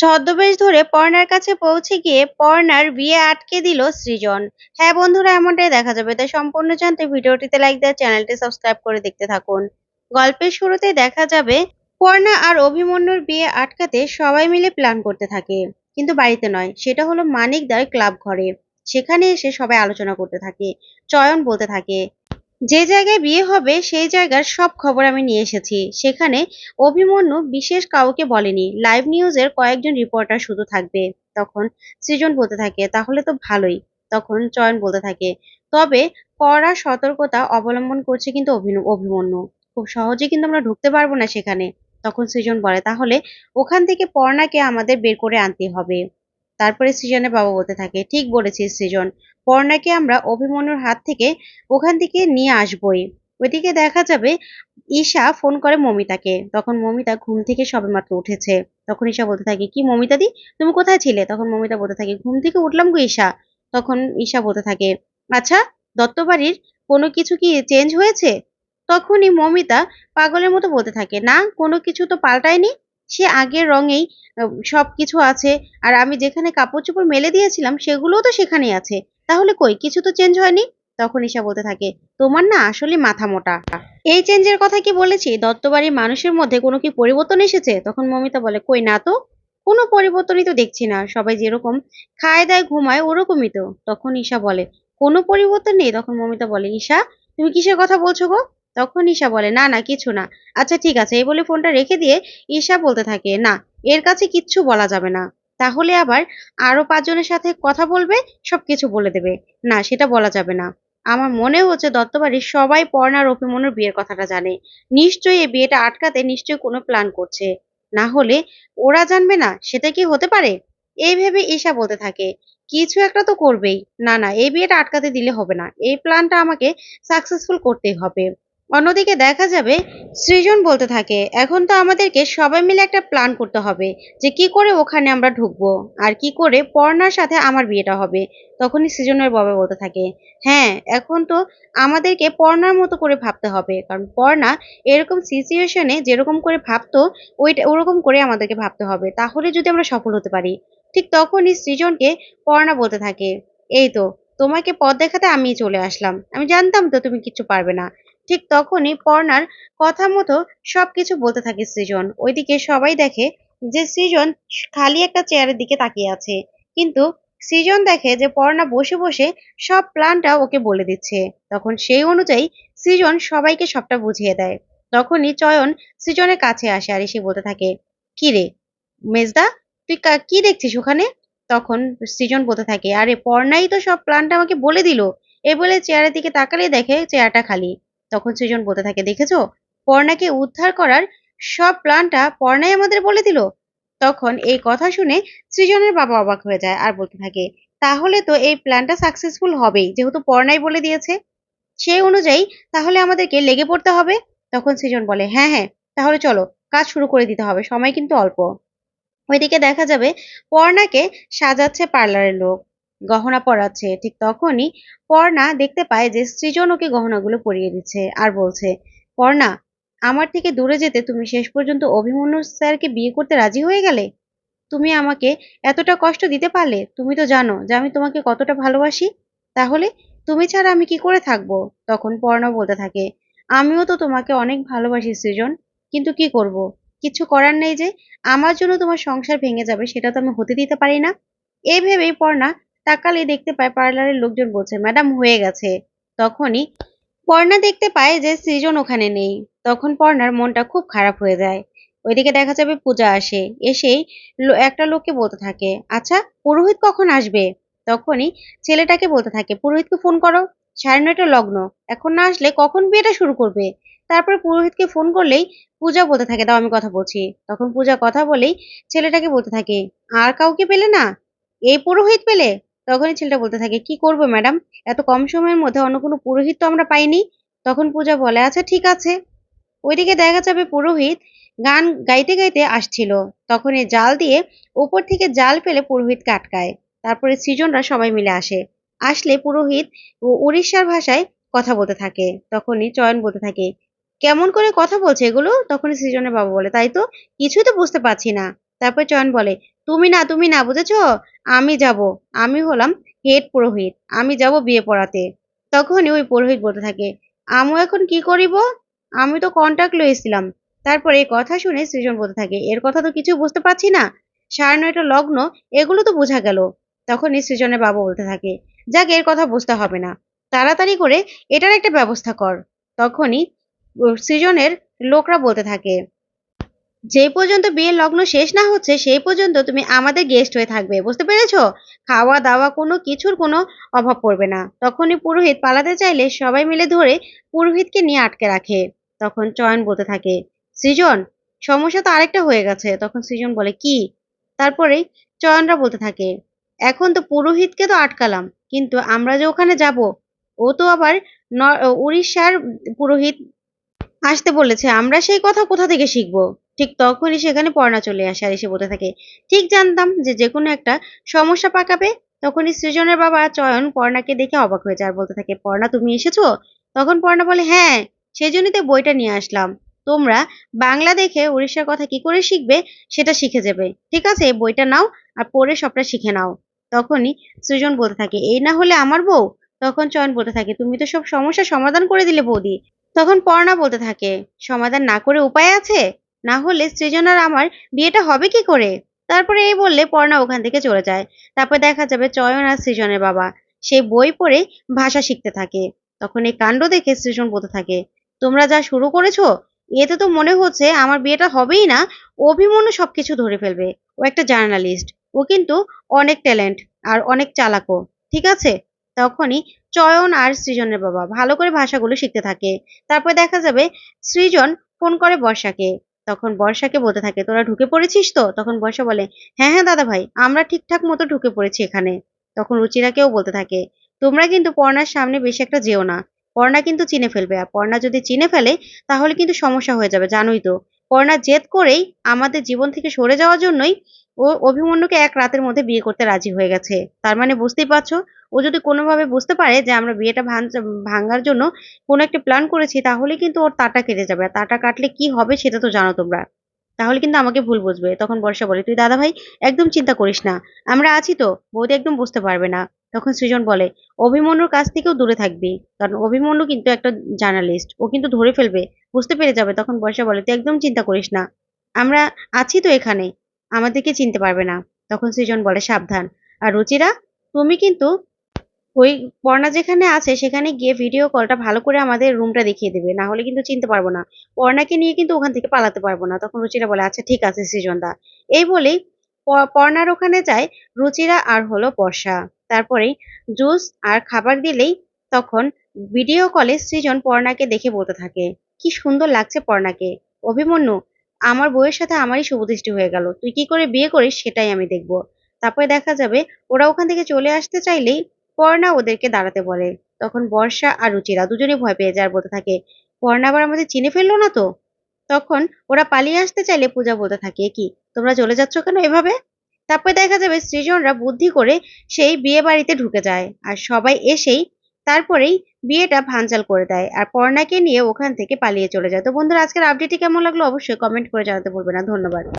ছদ্মবেশ ধরে পর্ণার কাছে পৌঁছে গিয়ে পর্ণার বিয়ে আটকে দিল সৃজন। হ্যাঁ বন্ধুরা, এমনটাই দেখা যাবে। তাই সম্পূর্ণ জানতে ভিডিওটিতে লাইক দেওয়া চ্যানেলটি সাবস্ক্রাইব করে দেখতে থাকুন। গল্পের শুরুতে দেখা যাবে, পর্ণা আর অভিমন্যুর বিয়ে আটকাতে সবাই মিলে প্ল্যান করতে থাকে। কিন্তু বাড়িতে নয়, সেটা হলো মানিকদার ক্লাব ঘরে। সেখানে এসে সবাই আলোচনা করতে থাকে, চয়ন বলতে থাকে। যে জায়গায় বিয়ে হবে, সেই জায়গার সব খবর আমি নিয়ে এসেছি। সেখানে অভিমন্যু বিশেষ কাউকে বলেনি। লাইভ নিউজের কয়েকজন রিপোর্টার শুধু থাকবে। তখন সৃজন বলতে থাকে, তাহলে তো ভালোই। তখন চয়ন বলতে থাকে, তবে কড়া সতর্কতা অবলম্বন করছে কিন্তু অভিমন্যু। খুব সহজে কিন্তু আমরা ঢুকতে পারব না সেখানে। তখন সৃজন বলে, তাহলে ওখান থেকে পর্ণাকে আমাদের বের করে আনতে হবে। তারপরে সৃজনের বাবা বলতে থাকে, ঠিক বলেছিস সৃজন। পর্ণাকে আমরা অভিমন্যুর হাত থেকে ওখান থেকে নিয়ে আসবই। ওইদিকে দেখা যাবে ঈশা ফোন করে মমিতাকে। তখন মমিতা ঘুম থেকে সবেমাত্র উঠেছে। তখন ঈশা বলতে থাকে, কি মমিতা দি, তুমি কোথায় ছিলে? তখন মমিতা বলতে থাকে, ঘুম থেকে উঠলাম গো ঈশা। তখন ঈশা বলতে থাকে আচ্ছা দত্তবাড়ির কোনো কিছু কি চেঞ্জ হয়েছে? তখনই মমিতা পাগলের মতো বলতে থাকে, না, কোনো কিছু তো পাল্টায়নি? সে আগের রঙেই সব কিছু আছে। আর আমি যেখানে কাপড় চোপড় মেলে দিয়েছিলাম, সেগুলোও তো সেখানেই আছে। তাহলে কই? কিছু তো চেঞ্জ হয়নি? তখন ঈশা বলতে থাকে, তোমার না আসলে মাথা মোটা। এই চেঞ্জের কথা কি বলেছি? দত্তবাড়ির মানুষের মধ্যে কোনো কি পরিবর্তন এসেছে? তখন মমিতা বলে, কই না তো? কোনো পরিবর্তনই তো দেখছি না। সবাই যেরকম খায়, দায়, ঘুমায়, ওরকমই তো। তখন ঈশা বলে, কোনো পরিবর্তন নেই? তখন মমিতা বলে, ঈশা, তুমি কিসের কথা বলছো গো? তখন ঈশা বলে, না না, কিছু না। আচ্ছা ঠিক আছে। এই বলে ফোনটা রেখে দিয়ে ঈশা বলতে থাকে, না, এর কাছে কিচ্ছু বলা যাবে না। তাহলে আবার আরও পাঁচজনের সাথে কথা বলবে সব কিছু বলে দেবে। না, সেটা বলা যাবে না। আমার মনে হচ্ছে দত্তবাড়ির সবাই পর্ণার অভিমন্যুর বিয়ের কথাটা জানে। নিশ্চয়ই এই বিয়েটা আটকাতে নিশ্চয়ই কোনো প্ল্যান করছে। না হলে ওরা জানবে না, সেটা কি হতে পারে? এই ভেবে ঈশা বলতে থাকে, কিছু একটা তো করবেই। না না, এই বিয়েটা আটকাতে দিলে হবে না। এই প্ল্যানটা আমাকে সাকসেসফুল করতেই হবে। অন্যদিকে দেখা যাবে, সৃজন বলতে থাকে, এখন তো আমাদেরকে সবাই মিলে একটা প্ল্যান করতে হবে, যে কি করে ওখানে আমরা ঢুকবো, আর কি করে পর্ণার সাথে আমার বিয়েটা হবে। তখনই সৃজনের বাবা বলতে থাকে হ্যাঁ এখন তো আমাদেরকে পর্ণার মতো করে ভাবতে হবে, কারণ পর্ণা এরকম সিচুয়েশনে যেরকম করে ভাবতো, ওইটা, ওরকম করে আমাদেরকে ভাবতে হবে, তাহলে যদি আমরা সফল হতে পারি। ঠিক তখনই সৃজনকে পর্ণা বলতে থাকে, এই তো, তোমাকে পথ দেখাতে আমি চলে আসলাম। আমি জানতাম তো তুমি কিছু পারবে না। ঠিক তখনই পর্ণার কথা মতো সবকিছু বলতে থাকে সৃজন। ওইদিকে সবাই দেখে যে সৃজন খালি একটা চেয়ারের দিকে তাকিয়ে আছে। কিন্তু সৃজন দেখে যে পর্ণা বসে বসে সব প্ল্যানটা ওকে বলে দিচ্ছে। তখন সেই অনুযায়ী সৃজন সবাইকে সবটা বুঝিয়ে দেয়। তখনই চয়ন সৃজনের কাছে আসে আর এসে বলতে থাকে, কি রে? মেজদা, তুই কি দেখছিস ওখানে? তখন সৃজন বলতে থাকে, আরে পর্ণাই তো সব প্ল্যানটা আমাকে বলে দিল। এ বলে চেয়ারের দিকে তাকালে দেখে চেয়ারটা খালি। তখন সৃজন বলতে থাকে, দেখেছ? পর্ণাকে উদ্ধার করার সব প্ল্যানটা পর্ণাই আমাদের বলে দিল। তখন এই কথা শুনে সৃজনের বাবা অবাক হয়ে যায় আর বলতে থাকে, তাহলে তো এই প্ল্যানটা সাকসেসফুল হবেই, যেহেতু পর্ণাই বলে দিয়েছে। সেই অনুযায়ী তাহলে আমাদেরকে লেগে পড়তে হবে। তখন সৃজন বলে হ্যাঁ হ্যাঁ তাহলে চলো, কাজ শুরু করে দিতে হবে, সময় কিন্তু অল্প। ওইদিকে দেখা যাবে পর্ণাকে সাজাচ্ছে পার্লারের লোক। গহনা পরাচ্ছে ঠিক তখনই পর্ণা দেখতে পায় যে সৃজন ওকে গহনাগুলো পরিয়ে দিচ্ছে আর বলছে, পর্ণা, আমার থেকে দূরে যেতে তুমি শেষ পর্যন্ত অভিমন্যু স্যারকে বিয়ে করতে রাজি হয়ে গেলে? তুমি আমাকে এতটা কষ্ট দিতে পারলে? তুমি তো জানো যে আমি তোমাকে কতটা ভালোবাসি। তাহলে তুমি ছাড়া আমি কি করে থাকব? তখন পর্ণা বলতে থাকে, আমিও তো তোমাকে অনেক ভালোবাসি সৃজন, কিন্তু কি করব? কিছু করার নেই যে আমার জন্য তোমার সংসার ভেঙে যাবে সেটা তো আমি হতে দিতে পারি না। এই ভেবেই পর্ণা তাকালে দেখতে পায় পার্লারের লোকজন বলছে, ম্যাডাম, হয়ে গেছে। তখনই পর্ণা দেখতে পায় যে সৃজন ওখানে নেই। তখন পর্ণার মনটা খুব খারাপ হয়ে যায়। ওইদিকে দেখা যাবে পূজা আসে। এসেই একটা লোককে বলতে থাকে আচ্ছা পুরোহিত কখন আসবে? তখনই ছেলেটাকে বলতে থাকে, পুরোহিতকে ফোন করো। সাড়ে নয়টা লগ্ন। এখন না আসলে কখন বিয়েটা শুরু করবে? তারপর পুরোহিতকে ফোন করলেই পূজা বলতে থাকে, দাও, আমি কথা বলছি। তখন পূজা কথা বলেই ছেলেটাকে বলতে থাকে, আর কাউকে পেলে না? এই পুরোহিত পেলে? তখনই ছেলেটা বলতে থাকে, কি করব ম্যাডাম? এত কম সময়ের মধ্যে অন্য কোনো পুরোহিত তো আমরা পাইনি। তখন পূজা বলে আচ্ছা ঠিক আছে। ওইদিকে দেখা যাবে পুরোহিত গান গাইতে গাইতে আসছিল। তখন এই জাল দিয়ে ওপর থেকে জাল ফেলে পুরোহিতকে আটকায়। তারপরে সৃজনরা সবাই মিলে আসে। আসলে পুরোহিত ও উড়িষ্যার ভাষায় কথা বলতে থাকে। তখনই চয়ন বলতে থাকে, কেমন করে কথা বলছে এগুলো? তখনই সৃজনের বাবা বলে, তাই তো, কিছুই তো বুঝতে পারছি না। তারপর চয়ন বলে, তুমি না তুমি না, বুঝেছ? আমি যাব। আমি হলাম হেড পুরোহিত। আমি যাব বিয়ে পড়াতে। তখনই ওই পুরোহিত বলতে থাকে, আমু এখন কি করিব? আমি তো কন্ট্যাক্ট লইছিলাম। তারপরে এই কথা শুনে সৃজন বলতে থাকে, এর কথা তো কিছু বুঝতে পারছি না। সাড়ে নয়টা লগ্ন, এগুলো তো বোঝা গেল। তখনই সৃজনের বাবা বলতে থাকে, যাক, এর কথা বুঝতে হবে না। তাড়াতাড়ি করে এটার একটা ব্যবস্থা কর। তখনই সৃজনের লোকরা বলতে থাকে যে পর্যন্ত বিয়ের লগ্ন শেষ না হচ্ছে, সেই পর্যন্ত তুমি আমাদের গেস্ট হয়ে থাকবে, বুঝতে পেরেছ? খাওয়া দাওয়া কোনো কিছুর কোনো অভাব পড়বে না। তখনই পুরোহিত পালাতে চাইলে সবাই মিলে ধরে পুরোহিতকে নিয়ে আটকে রাখে। তখন চয়ন বলতে থাকে, সৃজন, সমস্যা তো আরেকটা হয়ে গেছে। তখন সৃজন বলে, কি? তারপরেই চয়নরা বলতে থাকে, এখন তো পুরোহিতকে তো আটকালাম, কিন্তু আমরা যে ওখানে যাব, ও তো আবার উড়িষ্যার পুরোহিত আসতে বলেছে, আমরা সেই কথা কোথা থেকে শিখব? ঠিক তখনই সেখানে পর্ণা চলে আসে আর এসে বলতে থাকে, ঠিক জানতাম যে যে কোনো একটা সমস্যা পাকাবে, তখনই সৃজনের বাবা চয়ন পর্ণাকে দেখে অবাক হয়ে যায় আর বলতে থাকে পর্ণা তুমি এসেছ? তখন পর্ণা বলে হ্যাঁ সেই জন্যই তো বইটা নিয়ে আসলাম। তোমরা বাংলা দেখে উড়িষ্যার কথা কি করে শিখবে সেটা শিখে যাবে। ঠিক আছে বইটা নাও আর পড়ে সবটা শিখে নাও। তখনই সৃজন বলতে থাকে, এই না হলে আমার বউ? তখন চয়ন বলতে থাকে, তুমি তো সব সমস্যার সমাধান করে দিলে বৌদি। তখন পর্ণা বলতে থাকে, সমাধান না করে উপায় আছে? না হলে সৃজন আর আমার বিয়েটা হবে কি করে? তারপরে এই বললে পর্ণা ওখান থেকে চলে যায়। তারপর দেখা যাবে চয়ন আর সৃজনের বাবা। সেই বই পড়ে ভাষা শিখতে থাকে। তখন এই কাণ্ড দেখে সৃজন বলতে থাকে, তোমরা যা শুরু করেছ, এতে তো মনে হচ্ছে আমার বিয়েটা হবেই না। অভিমন্যু সবকিছু ধরে ফেলবে। ও একটা জার্নালিস্ট। ও কিন্তু অনেক ট্যালেন্ট আর অনেক চালাকও। ঠিক আছে? তখনই চয়ন আর সৃজনের বাবা ভালো করে ভাষাগুলো শিখতে থাকে। তারপর দেখা যাবে সৃজন ফোন করে বর্ষাকে। তখন বর্ষাকে বলতে থাকে, তোরা ঢুকে পড়েছিস তো? তখন বর্ষা বলে হ্যাঁ হ্যাঁ দাদা ভাই, আমরা ঠিকঠাক মতো ঢুকে পড়েছি এখানে। তখন রুচিরাকেও বলতে থাকে, তোমরা কিন্তু পর্ণার সামনে বেশি একটা যেও না। পর্ণা কিন্তু চিনে ফেলবে আর পর্ণা যদি চিনে ফেলে, তাহলে কিন্তু সমস্যা হয়ে যাবে, জানোই তো। পর্ণা জেদ করেই আমাদের জীবন থেকে সরে যাওয়ার জন্যই ও অভিমন্যুকে এক রাতের মধ্যে বিয়ে করতে রাজি হয়ে গেছে। তার মানে বুঝতেই পারছ ও যদি কোনোভাবে বুঝতে পারে যে আমরা বিয়েটা ভাঙ- ভাঙার জন্য কোনো একটা প্ল্যান করেছি, তাহলে কিন্তু ওর তাটা কেটে যাবে। আর তাটা কাটলে কি হবে সেটা তো জানো তোমরা। তাহলে কিন্তু আমাকে ভুল বুঝবে। তখন বর্ষা বলে, তুই দাদা ভাই একদম চিন্তা করিস না। আমরা আছি তো, বৌদি একদম বুঝতে পারবে না। তখন সৃজন বলে, অভিমন্যুর কাছ থেকেও দূরে থাকবি। কারণ অভিমন্যু কিন্তু একটা জার্নালিস্ট ও কিন্তু ধরে ফেলবে, বুঝতে পেরে যাবে। তখন বর্ষা বলে, তুই একদম চিন্তা করিস না। আমরা আছি তো এখানে, আমাদেরকে চিনতে পারবে না। তখন সৃজন বলে, সাবধান। আর রুচিরা, তুমি কিন্তু ওই পর্ণা যেখানে আছে, সেখানে গিয়ে ভিডিও কলটা ভালো করে আমাদের রুমটা দেখিয়ে দেবে। না হলে কিন্তু চিনতে পারব না। পর্ণাকে নিয়ে কিন্তু ওখান থেকে পালাতে পারব না। তখন রুচিরা বলে আচ্ছা ঠিক আছে, সৃজনদা। এই বলেই পর্ণার ওখানে যায় রুচিরা আর হলো বর্ষা। তারপরেই জুস আর খাবার দিলেই তখন ভিডিও কলে সৃজন পর্ণাকে দেখে বলতে থাকে, কি সুন্দর লাগছে পর্ণাকে। অভিমন্যু, আমার বউয়ের সাথে আমারই শুভদৃষ্টি হয়ে গেল। তুই কি করে বিয়ে করিস সেটাই আমি দেখব। তারপরে দেখা যাবে, ওরা ওখান থেকে চলে আসতে চাইলেই পর্ণা ওদেরকে দাঁড়াতে বলে। তখন বর্ষা আর রুচিরা দুজনেই ভয় পেয়ে যায় আর বলতে থাকে, পর্ণা আবার আমাদের চিনে ফেলল না তো? তখন ওরা পালিয়ে আসতে চাইলে পূজা বলতে থাকে কি, তোমরা চলে যাচ্ছ কেন এভাবে? তারপরে দেখা যাবে সৃজনরা বুদ্ধি করে সেই বিয়ে বাড়িতে ঢুকে যায় আর সবাই এসেই তারপরেই বিয়েটা ভাঞ্চাল করে দেয় আর পর্ণাকে নিয়ে ওখান থেকে পালিয়ে চলে যায়। তো বন্ধুরা, আজকের আপডেটটি কেমন লাগল অবশ্যই কমেন্ট করে জানাতে ভুলবে না। ধন্যবাদ।